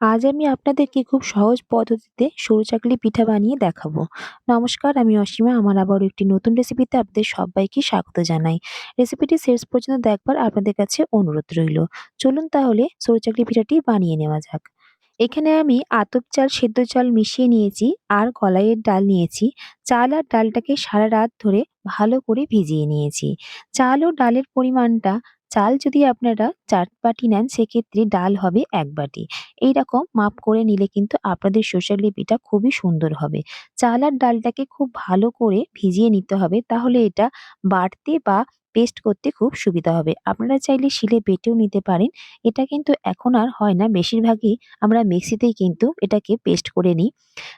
আজ আমি আপনাদেরকে খুব সহজ পদ্ধতিতে সরু চাকলি পিঠা বানিয়ে দেখাবো। নমস্কার, আমি অসীমা। আমার আবারও একটি নতুন রেসিপিতে আপনাদের সবাইকে স্বাগত জানাই। রেসিপিটি শেষ পর্যন্ত দেখবার আপনাদের কাছে অনুরোধ রইল। চলুন তাহলে সরু চাকলি পিঠাটি বানিয়ে নেওয়া যাক। এখানে আমি আতপ চাল, সেদ্ধ চাল মিশিয়ে নিয়েছি আর কলাইয়ের ডাল নিয়েছি। চাল আর ডালটাকে সারা রাত ধরে ভালো করে ভিজিয়ে নিয়েছি। চাল ও ডালের পরিমাণটা চাল যদি আপনারা চার বাটি নেন, সেক্ষেত্রে ডাল হবে এক বাটি। এইরকম মাপ করে নিলে কিন্তু আপনাদের সরষের লিপিটা খুবই সুন্দর হবে। চাল আর ডালটাকে খুব ভালো করে ভিজিয়ে নিতে হবে, তাহলে এটা বাড়তে বা পেস্ট করতে খুব সুবিধা হবে। আপনারা চাইলে শিলে বেটেও নিতে পারেন। এটা কিন্তু এখন আর হয় না বেশিরভাগই আমরা মিক্সিতেই কিন্তু এটাকে পেস্ট করে নিই।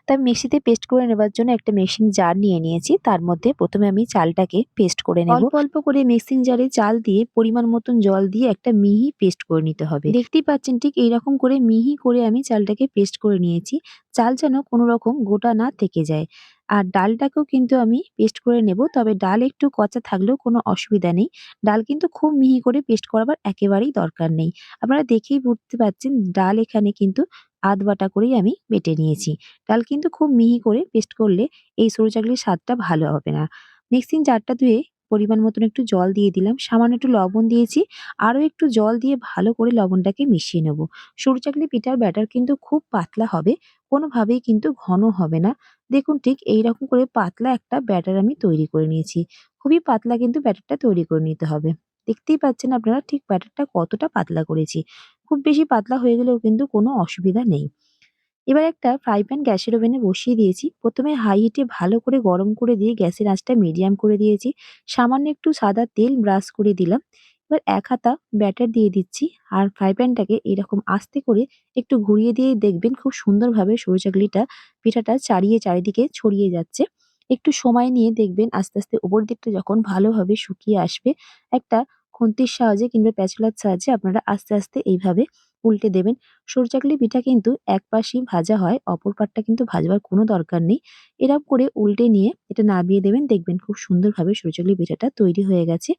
তাই মিক্সিতে পেস্ট করে নেবার জন্য একটা মিক্সিং জার নিয়ে নিয়েছি। তার মধ্যে প্রথমে আমি চালটাকে পেস্ট করে নেব। অল্প অল্প করে মিক্সিং জারে চাল দিয়ে পরিমাণ মতন জল দিয়ে একটা মিহি পেস্ট করে নিতে হবে। দেখতেই পাচ্ছেন ঠিক এইরকম করে মিহি করে আমি চালটাকে পেস্ট করে নিয়েছি। চাল যেন কোনো রকম গোটা না থেকে যায়। আর ডালটাকেও কিন্তু আমি পেস্ট করে নেব তবে ডাল একটু কচা থাকলেও কোনো অসুবিধা নেই। ডাল কিন্তু খুব মিহি করে পেস্ট করাবার একেবারেই দরকার নেই। আপনারা দেখেই বুঝতে পারছেন, ডাল এখানে কিন্তু আধ বাটা করেই আমি বেটে নিয়েছি। ডাল কিন্তু খুব মিহি করে পেস্ট করলে এই সরু চাকলির স্বাদটা ভালো হবে না। মিক্সিং জারটা ধুয়ে পরিমাণ মতন একটু জল দিয়ে দিলাম। সামান্য একটু লবণ দিয়েছি। আরও একটু জল দিয়ে ভালো করে লবণটাকে মিশিয়ে নেব। সরু চাকলি পিঠার ব্যাটার কিন্তু খুব পাতলা হবে। কোনোভাবেই কিন্তু ঘন হবে না। দেখুন ঠিক এইরকম করে পাতলা একটা ব্যাটার আমি তৈরি করে নিয়েছি। খুবই পাতলা কিন্তু ব্যাটারটা তৈরি করে নিতে হবে। দেখতেই পাচ্ছেন আপনারা ঠিক ব্যাটারটা কতটা পাতলা করেছি। খুব বেশি পাতলা হয়ে গেলেও কিন্তু কোনো অসুবিধা নেই। এবার একটা ফ্রাই প্যান গ্যাসের ওভেনে বসিয়ে দিয়েছি। প্রথমে হাই হিটে ভালো করে গরম করে দিয়ে গ্যাসের আঁচটা মিডিয়াম করে দিয়েছি। সামান্য একটু সাদা তেল ব্রাশ করে দিলাম। এবার এক হাতা ব্যাটার দিয়ে দিচ্ছি আর ফ্রাই প্যানটাকে এরকম আস্তে করে একটু ঘুরিয়ে দিয়ে দেখবেন খুব সুন্দরভাবে সরু চাকলিটা পিঠাটা চারিয়ে চারিদিকে ছড়িয়ে যাচ্ছে। একটু সময় নিয়ে দেখবেন আস্তে আস্তে ওপর দিকটা যখন ভালোভাবে শুকিয়ে আসবে, একটা খুন্তির সাহায্যে কিংবা প্যাচুলার সাহায্যে আপনারা আস্তে আস্তে এইভাবে উল্টে দেবেন। সরু চাকলি পিঠা কিন্তু এক পাশেই ভাজা হয়, অপর পাটটা কিন্তু ভাজবার কোনো দরকার নেই। এরকম করে উল্টে নিয়ে এটা নাবিয়ে দেবেন, দেখবেন খুব সুন্দরভাবে সরু চাকলি পিঠাটা তৈরি হয়ে গেছে।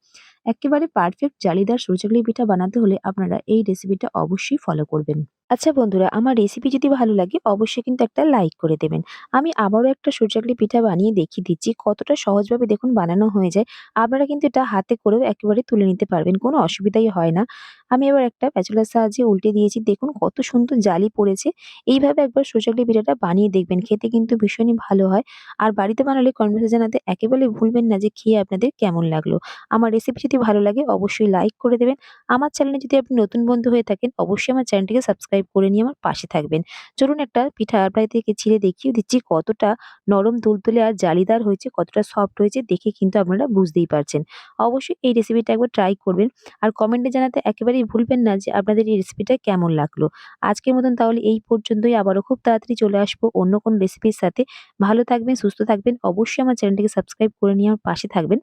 একেবারে পারফেক্ট জালিদার সরু চাকলি পিঠা বানাতে হলে আপনারা এই রেসিপিটা অবশ্যই ফলো করবেন। আচ্ছা বন্ধুরা, আমার রেসিপি যদি ভালো লাগে অবশ্যই কিন্তু একটা লাইক করে দেবেন। আমি আবারও একটা সরু পিঠা বানিয়ে দেখিয়ে দিচ্ছি, কতটা সহজভাবে দেখুন বানানো হয়ে যায়। আপনারা কিন্তু এটা হাতে করেও একেবারে তুলে নিতে পারবেন, কোনো অসুবিধাই হয় না। আমি এবার একটা প্যাচুলার সাহায্যে উল্টে দিয়েছি, দেখুন কত সুন্দর জালি পড়েছে। এইভাবে একবার সরু পিঠাটা বানিয়ে দেখবেন, খেতে কিন্তু ভীষণই ভালো হয়। আর বাড়িতে বানালে কমেন্টে জানাতে একেবারেই ভুলবেন না যে খেয়ে আপনাদের কেমন লাগল। আমার রেসিপি যদি ভালো লাগে অবশ্যই লাইক করে দেবেন। আমার চ্যানেলে যদি আপনি নতুন বন্ধু হয়ে থাকেন অবশ্যই আমার চ্যানেলটিকে সাবস্ক্রাইব করে নিয়ে আমার পাশে থাকবেন। চলুন একটা পিঠা এয়ারফ্রাই থেকে ছিঁড়ে দেখিয়ে দিচ্ছি কতটা নরম তুলতুলে আর জালিদার হয়েছে কতটা সফট হয়েছে দেখে কিন্তু আপনারা বুঝতেই পারছেন। অবশ্যই এই রেসিপিটা একবার ট্রাই করবেন আর কমেন্টে জানাতে একেবারেই ভুলবেন না যে আপনাদের এই রেসিপিটা কেমন লাগল। আজকের মতন তাহলে এই পর্যন্তই আবারও খুব তাড়াতাড়ি চলে আসব অন্য কোনো রেসিপির সাথে। ভালো থাকবেন, সুস্থ থাকবেন। অবশ্যই আমার চ্যানেলটিকে সাবস্ক্রাইব করে নিয়ে আমার পাশে থাকবেন।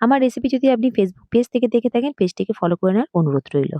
আমার রেসিপি যদি আপনি ফেসবুক পেজ থেকে দেখে থাকেন পেজটিকে ফলো করে নেওয়ার অনুরোধ রইল।